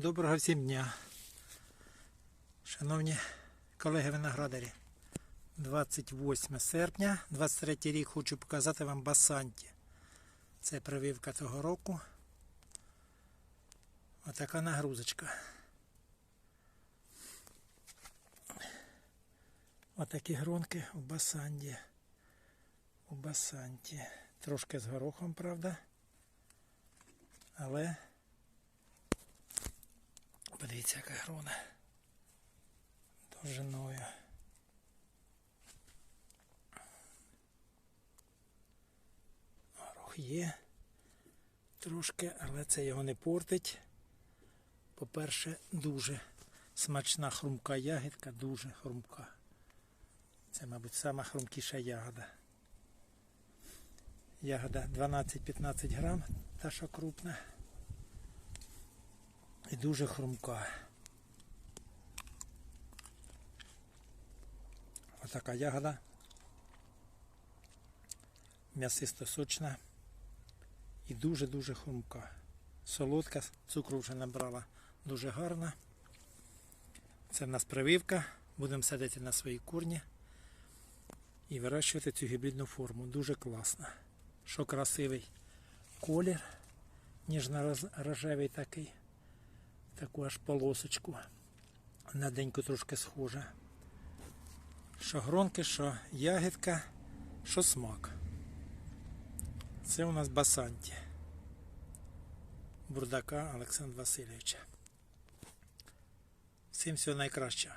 Доброго всім дня. Шановні колеги виноградарі. 28 серпня, 23 рік хочу показати вам басанті. Це прививка цього року. Отака нагрузочка. Отакі гронки у басанді. У басанті. Трошки з горохом, правда. Але Подивіться, яка грона. Довжиною. Горох є. Трошки, але це його не портить. По-перше, дуже смачна хрумка ягідка, дуже хрумка. Це, мабуть, сама хрумкіша ягода. Ягода 12-15 грам, та що крупна. І дуже хрумка. Отака ягода. М'ясисто сочна і дуже-дуже хрумка. Солодка, цукру вже набрала дуже гарна. Це в нас прививка. Будемо садити на свої корні і вирощувати цю гібридну форму. Дуже класно. Що красивий колір, ніжно-рожевий такий таку аж полосочку. На деньку трошки схожа. Що гронки, що ягідка, що смак. Це у нас басанті. Бурдака Олександра Васильовича. Всім всього найкращого.